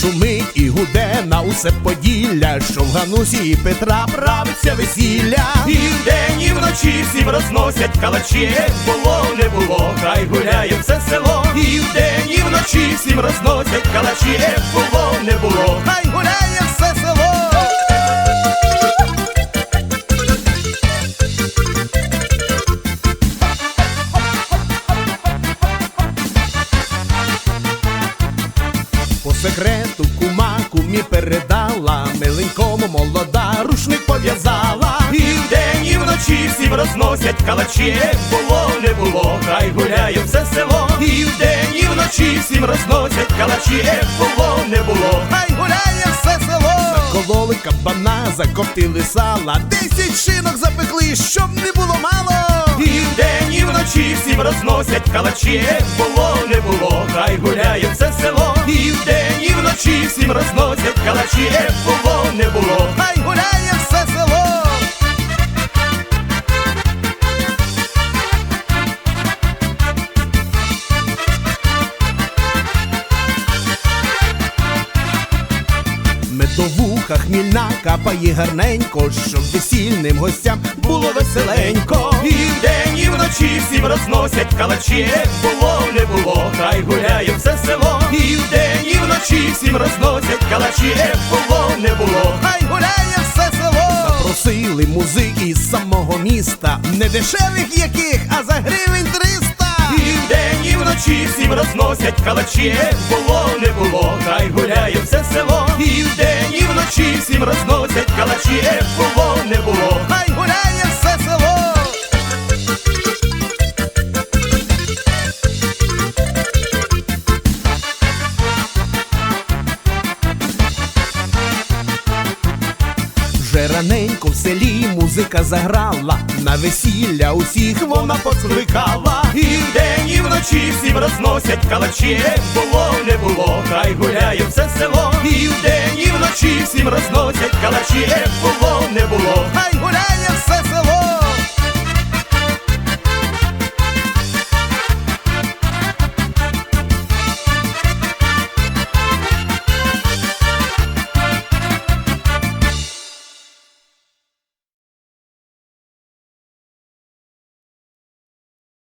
шумить і гуде на усе поділля, що в Ганусі Петра правиться весілля. І вдень, і вночі всім розносять калачі, було не було, хай гуляє все село. І вдень, і вночі всім розносять калачі, було не було. Секрету кума кумі передала, миленькому молода рушник пов'язала. І вдень, і вночі всім розносять калачі, було не було, хай гуляє все село. І вдень, і вночі всім розносять калачі, було не було. Хай гуляє все село. Закололи кабана, закоптили сала, десять шинок запекли, щоб не було мало. І вдень, і вночі всім розносять калачі, було не було, хай гуляє все село. І вдень, вночі всім розносять калачі, було не було. Хай гуляє все село. Медовуха хмільна капає гарненько, щоб весільним гостям було веселенько. І вдень, і вночі всім розносять калачі, було не було, хай гуляє все село. І вдень, і вночі всім розносять калачі, було не було. Хай гуляє все село. Запросили музики з самого міста, не дешевих яких, а за гривень триста. І вдень, і вночі всім розносять калачі, було не було, хай гуляє все село. І вдень, і вночі всім розносять калачі, було не було. Хай раненько в селі музика заграла, на весілля усіх вона поскликала, І вдень, і вночі всім розносять калачі, було не було, хай гуляє все село. І вдень, і вночі всім розносять калачі,